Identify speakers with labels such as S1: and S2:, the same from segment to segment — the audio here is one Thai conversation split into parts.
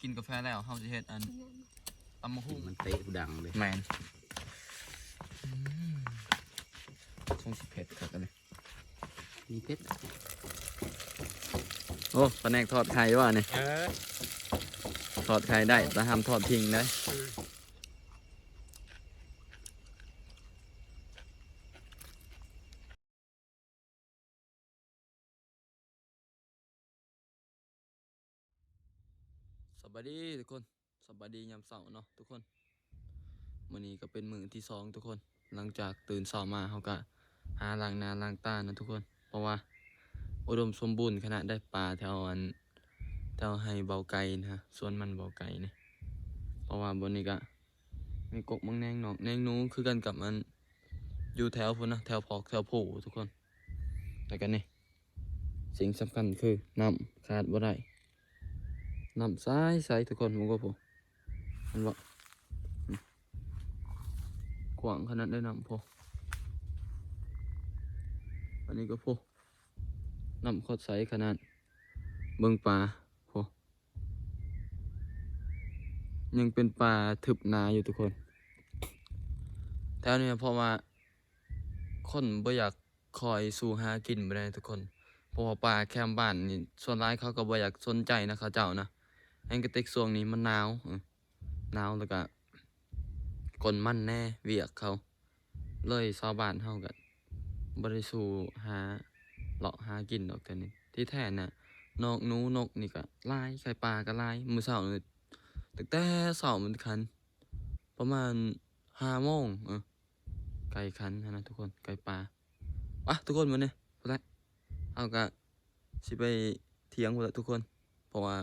S1: กินกาแฟแล้วเฮาสิเฮ็ดอันตำมะฮุ่ง
S2: มันเตะกูดังเลย
S1: แมนคงสิเผ็ดครับอันนี้
S2: มีเพชร
S1: โอ้ปลาแนกทอดไข่ว่ะนี่
S3: เออ
S1: ทอดไข่ได้แต่ห้ามทอดทิ้งได้ สวัสดีทุกคนสวัสดียามเสาร์เนาะทุกคนมื้อนี้ก็เป็นมือที่สองทุกคน หลังจากตื่นเช้ามาเขาก็หาล้างนาล้างตานะทุกคน เพราะว่า อุดมสมบูรณ์ขนาดได้ปลาแถวอันแถวให้เบาไก่นะฮะส่วนมันเบาไก่นี่เพราะว่าบนนี้ก็มีกกมังแนงหนอกแนงนูคือกันกับมันอยู่แถวพุ่นนะแถวพอกแถวผูทุกคนแล้วกันนี่สิ่งสำคัญคือน้ำขาดบ่ได้ น้ำใสใสทุกคนมึงก็พอมันบอกขวางขนาดได้น้ำพออันนี้ก็พอน้ำคตรใสขนาด เบิ่งปลาพอยังเป็นปลาทึบนาอยู่ทุกคนแถวนี้เพราะว่าคนบ่อยากคอยสู่หากินไปได้ทุกคน เพราะว่าปลาแคมบ้านนี่ส่วนร้ายเขาก็บ่อยากสนใจนะเขาเจ้านะ แองกระติกช่วงนี้มันหนาวหนาวแล้วก็กลนมันแน่เวียกเขา เลยชาวบ้านเฮากันบริสูหาเลาะหากินดอกแต่นี้ที่แท้น่ะนกนูนกนี่ก็ลายไข่ปลาก็ลายมือเช้านี่ตั้งแต่เช้ามันคัน ประมาณห้าโมงเออไก่คันนะทุกคนไก่ปลาอะทุกคนมาเนี่ยพอแล้วเอาก็สิไปเถียงหมดแล้วทุกคน เพราะว่า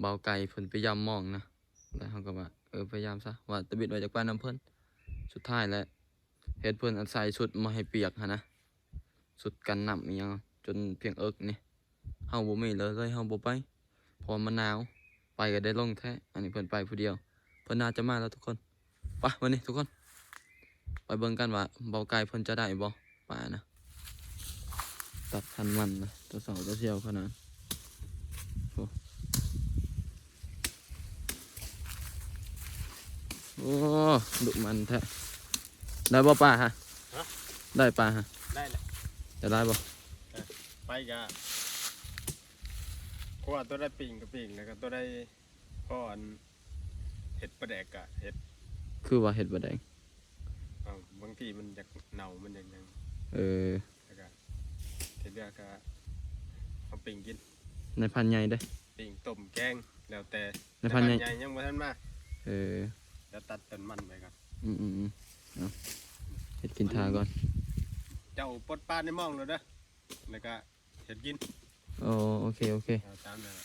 S1: เบาไก่เพิ่นพยายามมองนะแล้วเขาก็ว่าเออพยายามซะว่าตะบิดไว้จากบ้านน้ำเพิ่นสุดท้ายแล้วเฮ็ดเพิ่นอาศัยชุดมาให้เปียกหันะชุดกันน้ำอีหยังจนเพียงเอิกนี่เฮาบ่มีเลยเลยเฮาบ่ไปพอมันหนาวไปก็ได้ลงแท้อันนี้เพิ่นไปผู้เดียว เพิ่นน่าจะมาแล้วทุกคนไปวันนี้ทุกคน ไปเบิ่งกันว่าเบาไก่เพิ่นจะได้บ่ป่านะตัดทันมันนะตัวเสาตัวเสียวขนาดโอ้ ดุมันแท้ได้บ่ปลาฮะ
S3: ฮะ
S1: ได้ปลาฮะ
S3: ได้แหละ
S1: จะได้บ่
S3: ไปกะเพราะว่าตัวได้ปิ่งกับปิ่งแล้วก็ตัวได้ก้อนเห็ดประแดกกะเห็ด
S1: คือว่าเห็ดบ่แดง
S3: อ้าวบางทีมันอยากเน่ามันอย่างนั้น
S1: เออ
S3: แล้วก็เห็ดเลือกก็เอาปิ่งกิน
S1: ในพันธุ์ใหญ่ได้อ
S3: ปิ่งต้มแกงแล้วแต่
S1: ในพันธุ์ใหญ่
S3: แต่ยังบ่ทันมา
S1: เออ
S3: แล้วตัดต้นมันไปก่อน
S1: อืมอืมอืมเอาเห็ดกินทาก่อน
S3: เจ้าปลดปลาในหม่องเลยเด้อแล้วก็เห็ดกิน
S1: โอ้โอเคโอเค
S3: เอาตามนั้นแหละ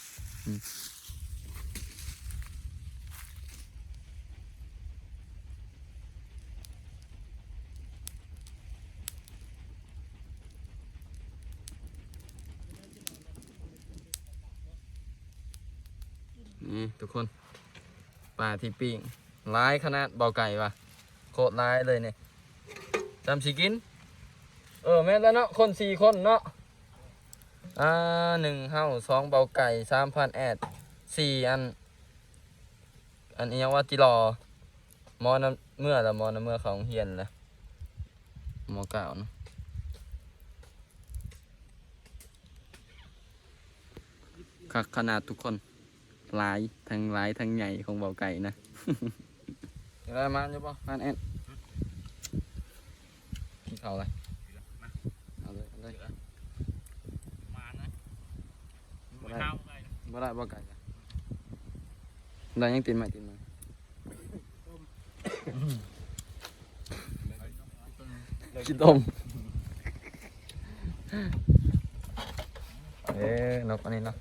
S1: นี่ทุกคนปลาที่ปิ้ง ร้ายขนาดเบาไก่ว่ะโคตรร้ายเลยเนี่ยจำสิกิน เออแม่นแล้วเนาะคนสี่คนเนาะอ่าหนึ่งเฮาสองเบาไก่สามพันแอดสี่อัน อันนี้ยว่าจิรอมอนเมื่อละมอนเมื่อของเฮียนละมอเก่าเนาะขนาดทุกคนลายทั้งลายทั้งใหญ่ของเบาไก่นะ อะไรมาอยู่ป่ะพันแอดกินข้าวอะไรเอาเลยเอาเลย
S4: มานะ
S1: บ่
S4: ไม่
S1: ได้
S4: เข้าไง
S1: บ่ได้บ่ไก่จ้ะได้ยังตินไหมตินไหมกินต้มเอ๊ะนกอันนี้เนาะ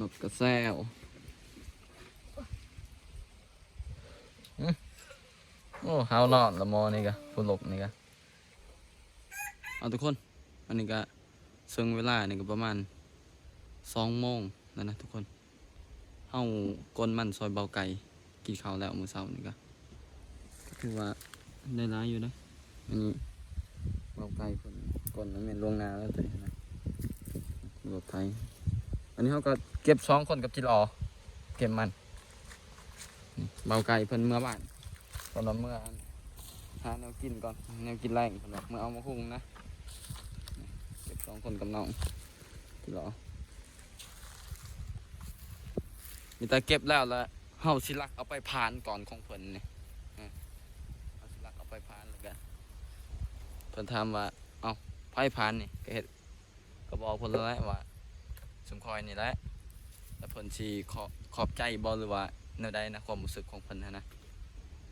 S1: นกกระแซวอืมโอ้เฮานอนละมอนี่กะผู้หลบนี่กะเอาทุกคน อันนี้ก็ซึ่งเวลานี่ก็ประมาณสองโมงแล้วนะทุกคนเฮากลมันซอยเบาไก่กินข้าวแล้วมื้อเช้านี่ก็ก็คือว่าได้ร้ายอยู่นะอันนี้เบาไก่คนกลนั้นเป็นลวงนาแล้วแต่นะรถไทยอันนี้เขาก็เก็บสองคนกับจิรอเก็บมันเบาไก่เพิ่นเมื่อบ้าน ตอนเราเมื่อหาแนวกินก่อนแนวกินแรงเพิ่นว่าเมื่อเอามาคุ้งนะเก็บสองคนกับน้องจิรอมีแต่เก็บแล้วแล้วเฮาสิลักเอาไปพานก่อนของเพิ่นนี่อืมเอาสิลักเอาไปพานแล้วกันเพิ่นถามว่า เอาไผพานนี่ก็เฮ็ดก็บอกเพิ่นแล้วแหละว่าสมคอยนี่แหละแต่เพิ่นสิขอขอบใจบ่หรือว่าแนวใดนะความรู้สึกของเพิ่นนะนะ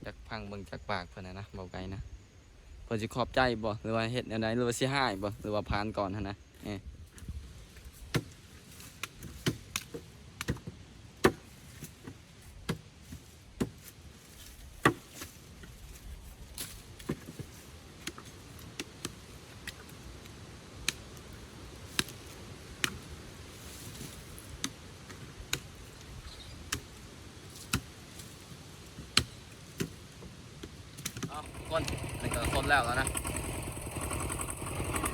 S1: จากพังเบิ่งจากปากเพิ่นนะนะเบาไกลนะเพิ่นสิขอบใจบ่หรือว่าเฮ็ดแนวใดหรือว่าสิให้บ่หรือว่าผ่านก่อนหันนะเอเอาคนนี่ก็คน แล้วแล้วนะ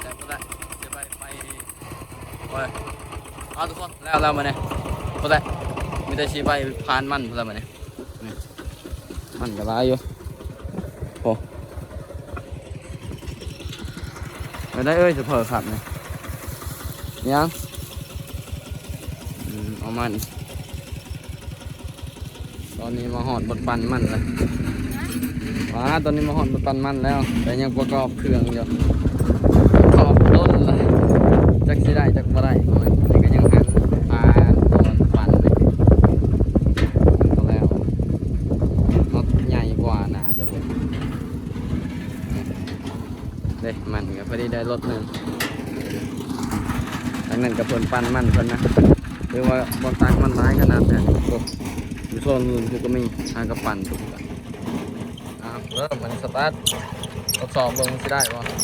S1: แต่ก็ได้เดี๋ยวไปไปโอ้ยเอาทุกคนแล้วแล้วมาเนี่ยก็ได้มีแต่สิไปผ่านมันพุ่นแล้วมาเนี่ยมันก็หลายอยู่โอ้ไม่ได้เอ้ยจะเผลอขับเนี่ยยังเอามัน ตอนนี้มาหอดบดปันมันแล้ว ว้าตอนนี้มาหอดบดปันมันแล้ว แต่ยังประกอบเครื่องอยู่ประกอบต้นเลยจักสิได้จักบ่ได้ของมันนี่ก็ยังหันปลาตัวปั่นเลยก็แล้วรถใหญ่กว่าน่าจะเป็นเด้มันก็พอดีได้รถหนึ่งทางนั้นกับเพิ่นปั่นมันเพิ่นนะหรือว่าบนตังมันร้ายขนาดนี้โอ้อยู่โซนนู้นคือก็มีหางกระปั่น เริ่มมันสตาร์ททดสอบเบิ่งสิได้บ่นี่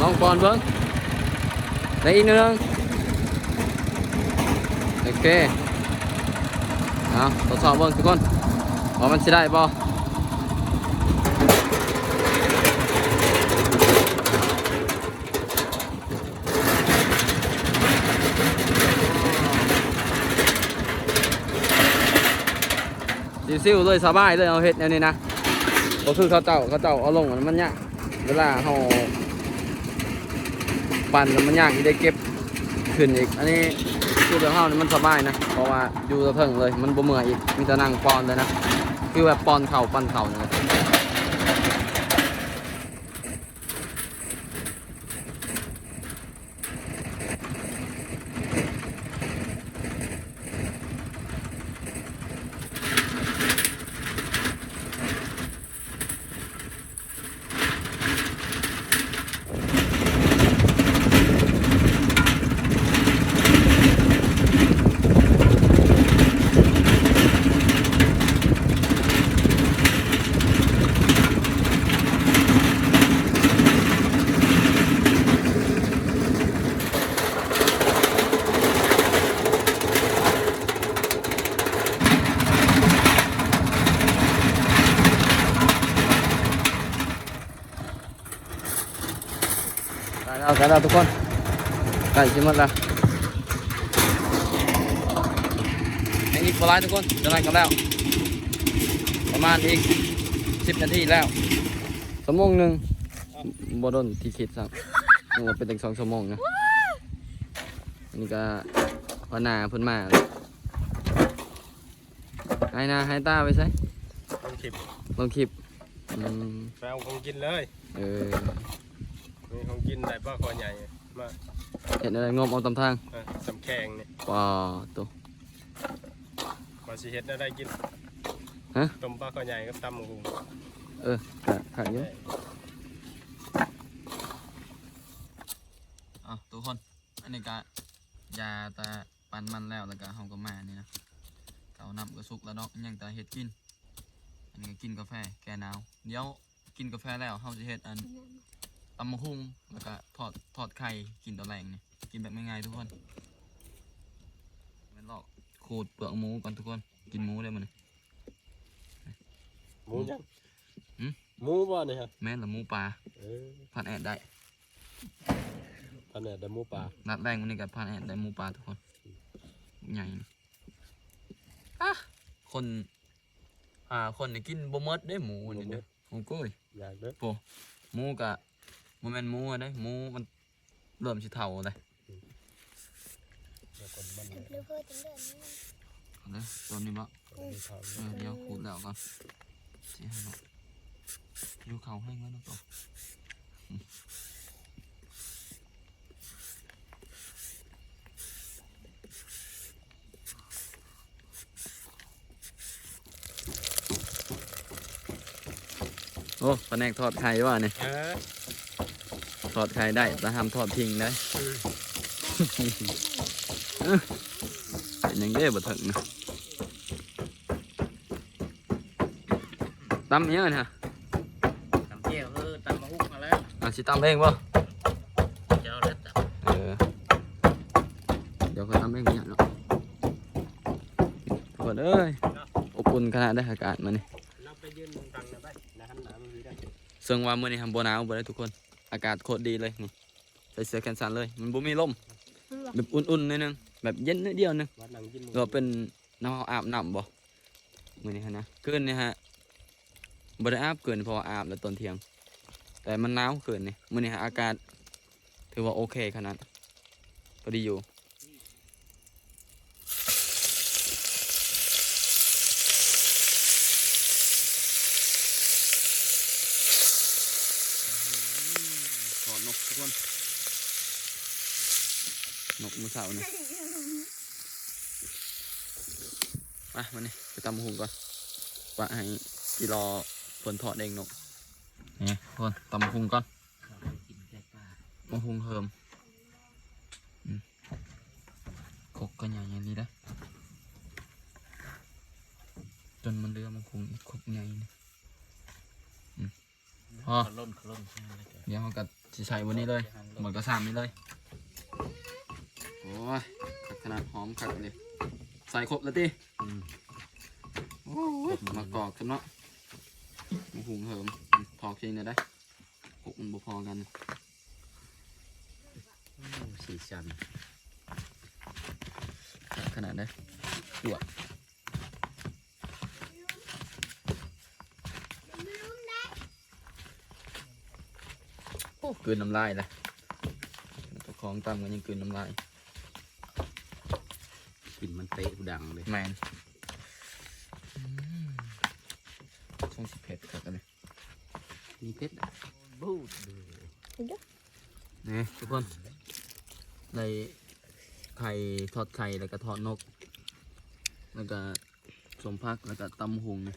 S1: ลองก่อนเบิ่งได้อีกหนึงโอเคเอาทดสอบเบิ่งทุกคนว่ามันสิได้บ่ ซิวๆเลยสบายเลยเอาเห็ดแนวนี้นะก็คือเขาเจ้าเขาเจ้าเอาลงมันยากเวลาเขาปั่นมันยากที่ได้เก็บขึ้นอีก อันนี้คือเดี๋ยวเฮานี่มันสบายนะ เพราะว่าอยู่ตะเพิงเลย มันบ่เมื่อยอีก มีแต่นั่งปอนเลยนะ คือแบบปอนเข่าปั่นเข่าเนี่ย ได้แล้วได้แล้วทุกคนใกล้ชิมหมดแล้วยังอีกปลายทุกคนจะไล่กันแล้ว ประมาณอีกสิบนาทีแล้วชั่วโมงหนึ่งบ่โดนที่คิดสักนึกว่าเป็นตั้งสองชั่วโมงนะอันนี่ก็พอหนาเพิ่นมาให้นาให้ตาไปใส่
S3: ลงคลิป
S1: ลงคลิปอืม
S3: ไปเอาของกินเลย
S1: เออ
S3: มีของกินได้ป้าคอใหญ่มา
S1: เห็นอะไรงบเอาตำทาง
S3: เออสำแข็งเนี่ย
S1: ว้าวตัว
S3: มาสิเฮ็ดได้กิน
S1: ฮะ
S3: ต้มปลาคอใหญ่กับตำหมูหุง
S1: เออขะขายเยอะอะทุกคน อันนี้ก็ยาตาปันมันแล้วแล้วก็เฮาก็มานี่นะเขานำก็สุกแล้วเนาะยังแต่เฮ็ดกิน อันนี้ก็กินกาแฟแก้หนาว เดี๋ยวกินกาแฟแล้วเฮาจะเฮ็ดอันตำมะฮุ่งแล้วก็ทอดทอดไข่กินตอนแรงนี่กินแบบง่ายๆทุกคนแมันลอกขูดเปลือกหมูก่อนทุกคน กินหมูได้มัน
S3: หมูยัง
S1: หืม
S3: หหมูบ่นี่ฮะ
S1: แม่นละหมูปลา
S3: เออ
S1: พันแอดได้
S3: พันเนี่ยได้หมูป่า
S1: นัดแรกวันนี้กับพันแอดได้หมูปลาทุกคนใหญ่นะอะคนหาคนนี่กินบ่หมดได้หมูนี่เด้อโอ้โก้ย
S3: อยากเด้อ
S1: โปหมูกะ บ่แม่นหมูอะเด้หมูมันเริ่มสิเฒ่าเลย
S3: แล้วคนมัน
S5: เพื่อเพื่อถึงเดือนนี้
S1: เอาเด้อตัวนี้บ่
S3: เอาไปเผา
S1: เออเดี๋ยวขูดแล้วก่อนสิให้เนาะอยู่เขาให้เงินเนาะตัวโอ้แนกทอดไข่ว่ะนี่
S3: เออ
S1: ทอดไข่ได้แต่ห้ามทอดทิ้งได้เป็นยังได้บ่ถึงนะตำเนี้ยนะ
S2: ตำเจียวเออตำมะฮุกมาแล้ว
S1: อะสิตำเองบ่
S2: เจ้าเล็ด
S1: เออเดี๋ยวค่อยตำเองเนี่ยเนาะทุกคนเอ้ยอบอุ่นขนาดได้อากาศมานี่
S3: เราไปยืนตรงกลางนะไปนะหันหน้ามาพี่ได้
S1: ซึ่งว่ามื้อนี้ทำบ่หนาวบ่ได้ทุกคน อากาศโคตรดีเลยนี่ใส่เสื้อแขนสั้นเลยมันบ่มีลมแบบอุ่นๆนิดนึงแบบเย็นนิดเดียวนึง
S3: วัดหนังกินหมู
S1: ก็เป็นน้ำอาบน้ำบ่มื้อนี้ฮะนะคืนนี้ฮะบ่ได้อาบเกินเพราะว่าอาบแล้วตอนเที่ยง แต่มันหนาวเกินนี่มื้อนี้ฮะอากาศ ถือว่าโอเคขนาดพอดีอยู่ ขอนกทุกคน นกมือเสาเนี่ยไปมานี่ไปตำหุงก่อนปะให้พี่รอฝนถอดเองนกนี่ทุกคนตำหุงก่อน
S2: กินแกงปลา
S1: มาหุงเฮิมอืมคกก็ใหญ่อย่างนี้นะจนมันเรือมันคงอีกคกใหญ่นี่อืมพอ
S2: ขลุ่นขลุ่นใช่ไหม
S1: เดี๋ยวเขาก็จะใส่วันนี้เลยหมดก็สามนี้เลย โอ้ยขัดขนาดหอมขัดเลยใส่ครบแล้วติ
S2: อืม
S1: โอ้ยมากอกกันเนาะมาหุงเหิมพอกินได้ได้หกมันบ่พอกัน
S2: โอ้สีสัน
S1: ขัดขนาดได้จวดโอ้กลืนน้ำลายเลยเจ้าของตำกันยังกลืนน้ำลาย
S2: กลิ่นมัน เตะดังเลย
S1: แมนช่องสิเผ็ดครับอันนี้
S2: มีเพชรบูดเลย
S1: นี่ทุกคนในไข่ทอดไข่แล้วก็ทอดนก แล้วก็สมพักแล้วก็ตำหุงนี่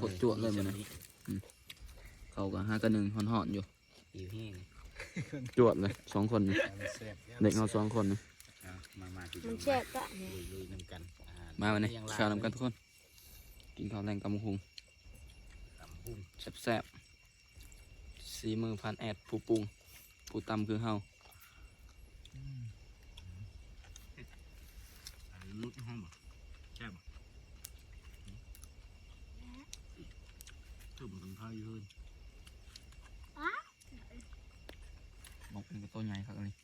S1: สดจวดเลยมันนี่เขาก็ห้ากันหนึ่งหอนหอนๆอยู่
S2: ผิวแห้ง
S1: จวดเลยสองคนนี่
S3: แซ่บ
S1: เด็กเราสองคนนี่
S2: เอา มามาที่
S5: มันแซ่บปะเนี่ย
S2: ลุยลุยน้ำกันอ่
S1: มาวันนี้
S2: ยังล
S1: ชาวนำกันทุกคน กินข้าวแรงตำหุง
S2: ตำหุ่ง
S1: แซ่บๆสีมือพันแอดผู้ปรุงผู้ตำคือเฮา
S2: อันนี้มุดห้องบ่ใช่บ่ถึงถึงพายืน
S1: นกเป็นก็ตัวใหญ่ครับอันนี้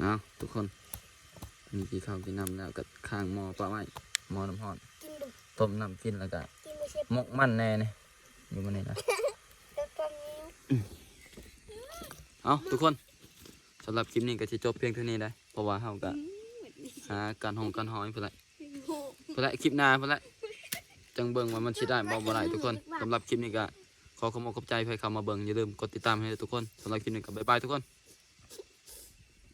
S1: เอาทุกคน มีกี่ข้าวกินน้ำแล้วก็ข้างหม้อปลาไว้หม้อน้ำร้อน
S5: กินดุ
S1: ต้มน้ำกินแล้วก็
S5: กินไม่ใช่
S1: หมกมันแน่นี่อยู่มันนี่นะ
S5: ตัวตอนนี้
S1: เอาทุกคนสำหรับคลิปนี้ก็จะจบเพียงเท่านี้ได้เพราะว่าเฮาก็หาการห้องการหอยเพื่อไรเพื่อไรคลิปหน้าเพื่อไรจังเบิ่งว่ามันสิได้บ่บ่ได้ทุกคนสำหรับคลิปนี้ก็ขอขอบคุณขอบใจใครเข้ามาเบิ่งอย่าลืมกดติดตามให้ด้วยทุกคนสำหรับคลิปนี้ก็บ๊ายบายทุกคน